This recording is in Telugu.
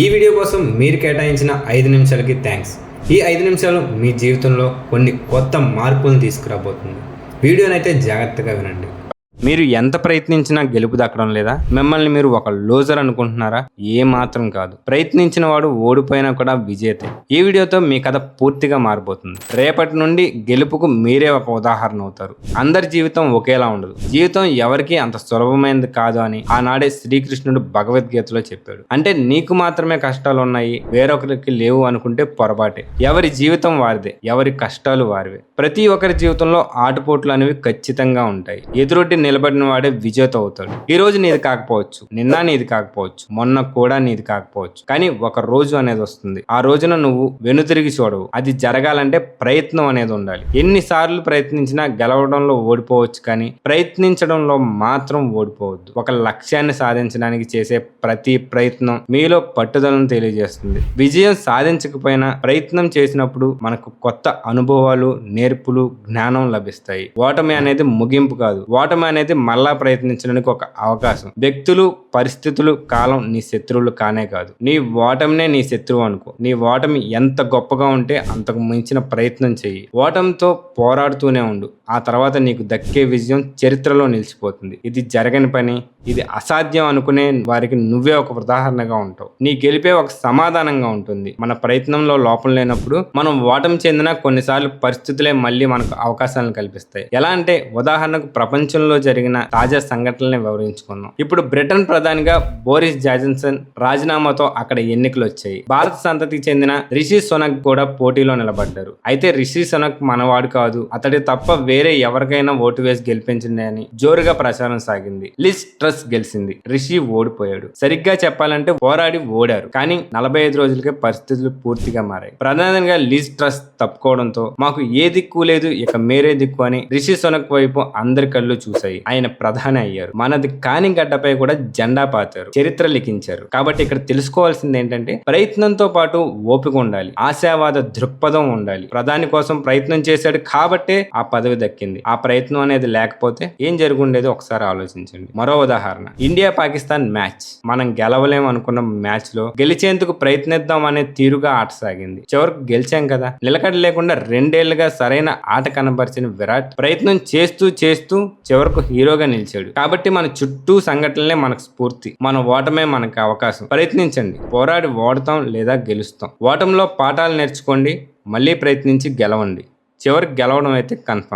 ఈ వీడియో కోసం మీరు కేటాయించిన ఐదు నిమిషాలకి థ్యాంక్స్ ఈ ఐదు నిమిషాలు మీ జీవితంలో కొన్ని కొత్త మార్పులను తీసుకురాబోతుంది. వీడియోనైతే జాగ్రత్తగా వినండి. మీరు ఎంత ప్రయత్నించినా గెలుపు దక్కడం లేదా? మిమ్మల్ని మీరు ఒక లోజర్ అనుకుంటున్నారా? ఏ మాత్రం కాదు. ప్రయత్నించిన వాడు ఓడిపోయినా కూడా విజేతే. ఈ వీడియోతో మీ కథ పూర్తిగా మారిపోతుంది. రేపటి నుండి గెలుపుకు మీరే ఒక ఉదాహరణ అవుతారు. అందరి జీవితం ఒకేలా ఉండదు. జీవితం ఎవరికీ అంత సులభమైనది కాదు అని ఆనాడే శ్రీకృష్ణుడు భగవద్గీతలో చెప్పాడు. అంటే నీకు మాత్రమే కష్టాలు ఉన్నాయి వేరొకరికి లేవు అనుకుంటే పొరపాటే. ఎవరి జీవితం వారిదే ఎవరి కష్టాలు వారివే. ప్రతి ఒక్కరి జీవితంలో ఆటుపోట్లు అనేవి ఖచ్చితంగా ఉంటాయి. ఎదురొడ్డి నిలబడిన వాడే విజేత అవుతాడు. ఈ రోజు నీది కాకపోవచ్చు నిన్న నీది కాకపోవచ్చు మొన్న కూడా నీది కాకపోవచ్చు. కానీ ఒక రోజు అనేది వస్తుంది. ఆ రోజున నువ్వు వెనుతిరిగి చూడవు. అది జరగాలంటే ప్రయత్నం అనేది ఉండాలి. ఎన్నిసార్లు ప్రయత్నించినా గెలవడంలో ఓడిపోవచ్చు కానీ ప్రయత్నించడంలో మాత్రం ఓడిపోవద్దు. ఒక లక్ష్యాన్ని సాధించడానికి చేసే ప్రతి ప్రయత్నం మీలో పట్టుదలను తెలియజేస్తుంది. విజయం సాధించకపోయినా ప్రయత్నం చేసినప్పుడు మనకు కొత్త అనుభవాలు నేర్పులు జ్ఞానం లభిస్తాయి. ఓటమి అనేది ముగింపు కాదు. ఓటమి అనేది మళ్ళా ప్రయత్నించడానికి ఒక అవకాశం. వ్యక్తులు పరిస్థితులు కాలం నీ శత్రువులు కానే కాదు. నీ ఓటమినే నీ శత్రువు అనుకో. నీ ఓటమి ఎంత గొప్పగా ఉంటే అంతకు మించిన ప్రయత్నం చెయ్యి. ఓటమితో పోరాడుతూనే ఉండు. ఆ తర్వాత నీకు దక్కే విజయం చరిత్రలో నిలిచిపోతుంది. ఇది జరగని పని ఇది అసాధ్యం అనుకునే వారికి నువ్వే ఒక ఉదాహరణగా ఉంటావు. నీ గెలిపే ఒక సమాధానంగా ఉంటుంది. మన ప్రయత్నంలో లోపం లేనప్పుడు మనం ఓటమి చెందిన కొన్నిసార్లు పరిస్థితులే మళ్ళీ మనకు అవకాశాలను కల్పిస్తాయి. ఎలా అంటే ఉదాహరణకు ప్రపంచంలో జరిగిన తాజా సంఘటనల్ని వివరించుకుందాం. ఇప్పుడు బ్రిటన్ ప్రధానిగా బోరిస్ జాన్సన్ రాజీనామాతో అక్కడ ఎన్నికలు వచ్చాయి. భారత సంతతికి చెందిన రిషి సునక్ కూడా పోటీలో నిలబడ్డారు. అయితే రిషి సునక్ మనవాడు కాదు. అతడి తప్ప వేరే ఎవరికైనా ఓటు వేసి గెలిపించండి అని జోరుగా ప్రచారం సాగింది. లిస్ ట్రస్ గెలిచింది. రిషి ఓడిపోయాడు. సరిగ్గా చెప్పాలంటే పోరాడి ఓడారు. కానీ నలభై ఐదు రోజులకే పరిస్థితులు పూర్తిగా మారాయి. ప్రధానంగా లిస్ ట్రస్ తప్పుకోవడంతో మాకు ఏ దిక్కు లేదు ఇక మేరే దిక్కు అని రిషి సొనక్ వైపు అందరి కళ్ళు చూశాయి. ఆయన ప్రధాని అయ్యారు. మనది కాని గడ్డపై కూడా జెండా పాతారు చరిత్ర లిఖించారు. కాబట్టి ఇక్కడ తెలుసుకోవాల్సింది ఏంటంటే ప్రయత్నంతో పాటు ఓపిక ఉండాలి ఆశావాద దృక్పథం ఉండాలి. ప్రధాని కోసం ప్రయత్నం చేశాడు కాబట్టే ఆ పదవి దక్కింది. ఆ ప్రయత్నం అనేది లేకపోతే ఏం జరుగుండేది ఒకసారి ఆలోచించండి. మరో ఉదాహరణ ఇండియా పాకిస్తాన్ మ్యాచ్. మనం గెలవలేం అనుకున్న మ్యాచ్లో గెలిచేందుకు ప్రయత్నిద్దాం అనే తీరుగా ఆట సాగింది. చివరికి గెలిచాం కదా. నిలకడ లేకుండా రెండేళ్ళుగా సరైన ఆట కనబరిచిన విరాట్ ప్రయత్నం చేస్తూ చేస్తూ చివరకు హీరోగా నిలిచాడు. కాబట్టి మన చుట్టూ సంఘటనలే మనకు స్ఫూర్తి. మన ఓటమే మనకు అవకాశం. ప్రయత్నించండి. పోరాడి ఓడతాం లేదా గెలుస్తాం. ఓటంలో పాఠాలు నేర్చుకోండి. మళ్ళీ ప్రయత్నించి గెలవండి. చివరికి గెలవడం అయితే కన్ఫర్మ్